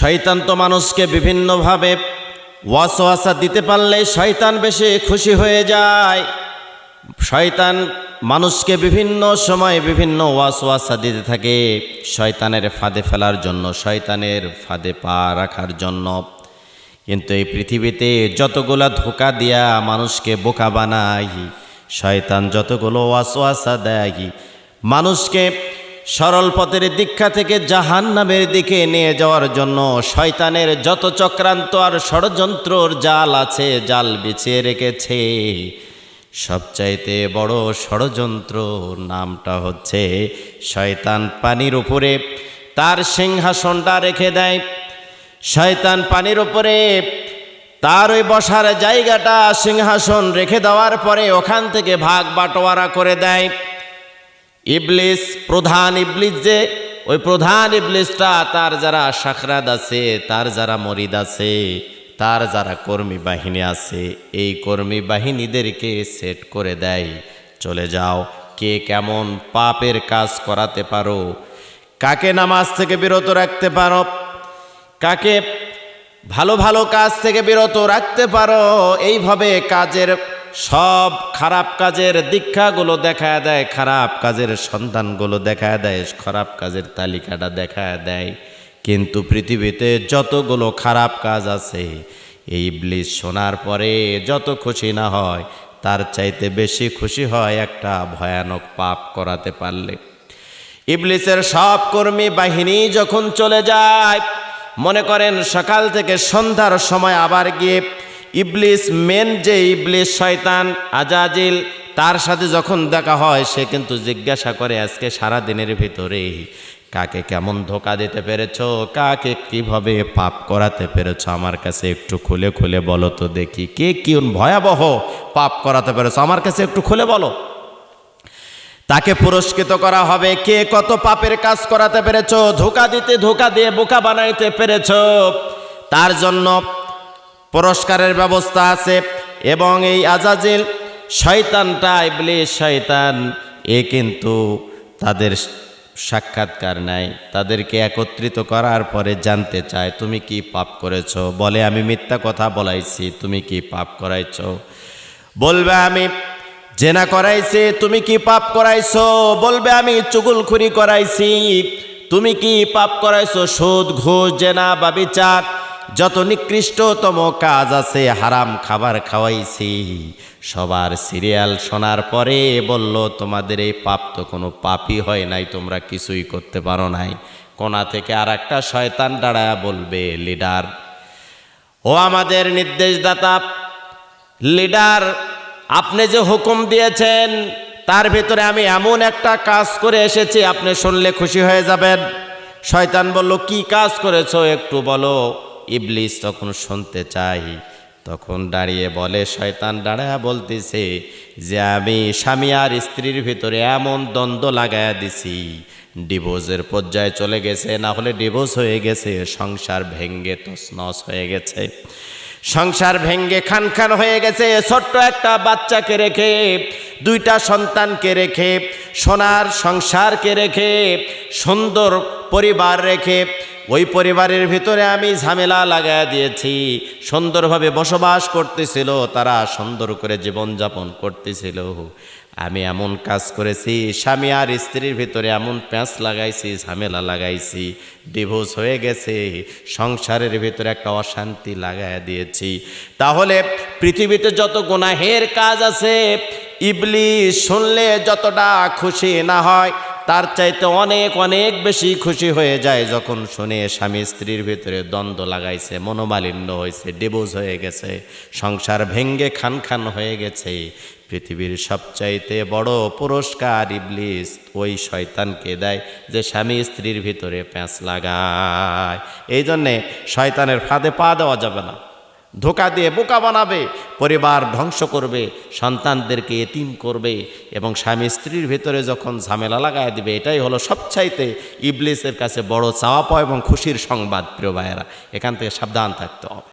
শয়তান তো মানুষকে বিভিন্নভাবে ওয়াসওয়াসা দিতে পারলে শয়তান বেশি খুশি হয়ে যায়। শয়তান মানুষকে বিভিন্ন সময় বিভিন্ন ওয়াসওয়াসা দিতে থাকে। শয়তানের ফাঁদে ফেলার জন্য, শয়তানের ফাঁদে পা রাখার জন্য। কিন্তু এই পৃথিবীতে যতগুলা ধোকা দিয়া মানুষকে বোকা বানাই, শয়তান যতগুলো ওয়াসওয়াসা দেয়, মানুষকে সরল পথের দীক্ষা থেকে জাহান নামের দিকে নিয়ে যাওয়ার জন্য শয়তানের যত চক্রান্ত আর ষড়যন্ত্রর জাল আছে, জাল বিছিয়ে রেখেছে। সবচাইতে বড় ষড়যন্ত্র নামটা হচ্ছে শয়তান পানির উপরে। তার সিংহাসনটা রেখে দেয়। শয়তান পানির উপরে তার ওই বসার জায়গাটা সিংহাসন রেখে দেওয়ার পরে ওখান থেকে ভাগ বাটোয়ারা করে দেয়। ইবলিস, প্রধান ইবলিস যে, ওই প্রধান ইবলিসটা তার যারা সাকরাদ আছে, তার যারা মরিদ আছে, তার যারা কর্মী বাহিনী আছে, এই কর্মী বাহিনীদেরকে সেট করে দেয়। চলে যাও, কে কেমন পাপের কাজ করাতে পারো, কাকে নামাজ থেকে বিরত রাখতে পারো, কাকে ভালো ভালো কাজ থেকে বিরত রাখতে পারো, এইভাবে কাজের সব খারাপ কাজের দীক্ষাগুলো দেখা দেয়, খারাপ কাজের সন্ধানগুলো দেখা দেয়, খারাপ কাজের তালিকাটা দেখা দেয়। কিন্তু পৃথিবীতে যতগুলো খারাপ কাজ আছে, এই ব্লিজ শোনার পরে যত খুশি না হয়, তার চাইতে বেশি খুশি হয় একটা ভয়ানক পাপ করাতে পারলে। ইবলিসের সব কর্মী বাহিনী যখন চলে যায়, মনে করেন সকাল থেকে সন্ধ্যার সময় আবার গিয়ে ইবলিস মেন যে ইবলিস শয়তান আজাজিল, তার সাথে যখন দেখা হয়, সে কিন্তু জিজ্ঞাসা করে, আজকে সারা দিনের ভিতরে কাকে কেমন ধোকা দিতে পেরেছ? কাকে কীভাবে পাপ করাতে পেরেছ? আমার কাছে একটু খুলে খুলে বলো তো দেখি, কে কি ভয়াবহ পাপ করাতে পেরেছ? আমার কাছে একটু খুলে বলো। তাকে পুরস্কৃত করা হবে, কে কত পাপের কাজ করাতে পেরেছ? ধোকা দিতে, ধোকা দিয়ে বোকা বানাইতে পেরেছ? তার জন্য পুরস্কারের ব্যবস্থা আছে এবং এই আজাজিল শয়তানটা, ইবলিস শয়তান, এ কিন্তু তাদের সাক্ষাৎকার নাই। তাদেরকে একত্রিত করার পরে জানতে চায়, তুমি কি পাপ করেছ? বলে, আমি মিথ্যা কথা বলাইছি, তুমি কি পাপ করাইছ? বলবে, আমি জেনা করাইছে, তুমি কি পাপ করাইছো? বলবে, আমি চুগুলখুরি করাইছি, তুমি কি পাপ করাইছো? সুদ, ঘুষ, জেনা বা বিচার যত নিকৃষ্টতম কাজ আছে, হারাম খাবার খাওয়াইছি। সবার সিরিয়াল শোনার পরে বলল, তোমাদের এই পাপ তো কোনো পাপই হয় নাই, তোমরা কিছুই করতে পারো নাই। কোনা থেকে আর একটা শয়তান দাঁড়ায় বলবে, লিডার, ও আমাদের নির্দেশদাতা, লিডার, আপনি যে হুকুম দিয়েছেন, তার ভিতরে আমি এমন একটা কাজ করে এসেছি, আপনি শুনলে খুশি হয়ে যাবেন। শয়তান বলল, কি কাজ করেছ একটু বলো। ইবলিস তখন শুনতে চাই। তখন দাঁড়িয়ে বলে, শয়তান দাঁড়ায় বলতেছে যে আমি স্বামী আর স্ত্রীর ভিতরে এমন দ্বন্দ্ব লাগায়া দিছি। ডিভোর্সের পর্যায়ে চলে গেছে, না হলে ডিভোর্স হয়ে গেছে, সংসার ভেঙ্গে তছনছ হয়ে গেছে। সংসার ভেঙ্গে খান খান হয়ে গেছে, ছোট্ট একটা বাচ্চাকে রেখে, দুইটা সন্তানকে রেখে, সোনার সংসারকে রেখে, সুন্দর পরিবার রেখে ওই পরিবারের ভিতরে আমি ঝামেলা লাগায় দিয়েছি, সুন্দরভাবে বসবাস করতেছিল, তারা সুন্দর করে জীবনযাপন করতেছিল। আমি এমন কাজ করেছি, স্বামী আর স্ত্রীর ভিতরে এমন প্যাঁচ লাগাইছি, ঝামেলা লাগাইছি, ডিভোর্স হয়ে গেছে, সংসারের ভিতরে একটা অশান্তি লাগায় দিয়েছি। তাহলে পৃথিবীতে যত গুনাহের কাজ আছে ইবলি শুনলে যতটা খুশি না হয় তার চাইতে অনেক অনেক বেশি খুশি হয়ে যায় যখন শুনে স্বামী স্ত্রীর ভিতরে দ্বন্দ্ব লাগাইছে, মনোমালিন্য হয়েছে ডিভোর্স হয়ে গেছে, সংসার ভেঙ্গে খান খান হয়ে গেছে। পৃথিবীর সবচাইতে বড় পুরস্কার ইবলিস ওই শয়তানকে দেয় যে স্বামী স্ত্রীর ভিতরে প্যাঁচ লাগায়। এই জন্যে শয়তানের ফাঁদে পা দেওয়া যাবে না। ধোকা দিয়ে বোকা বানাবে, পরিবার ধ্বংস করবে, সন্তানদেরকে এতিম করবে এবং স্বামী স্ত্রীর ভেতরে যখন ঝামেলা লাগায় দিবে, এটাই হলো সবচাইতে ইবলিসের কাছে বড় চাওয়া এবং খুশির সংবাদ, প্রিয় ভাইয়েরা। এখান থেকে সাবধান থাকতে হবে।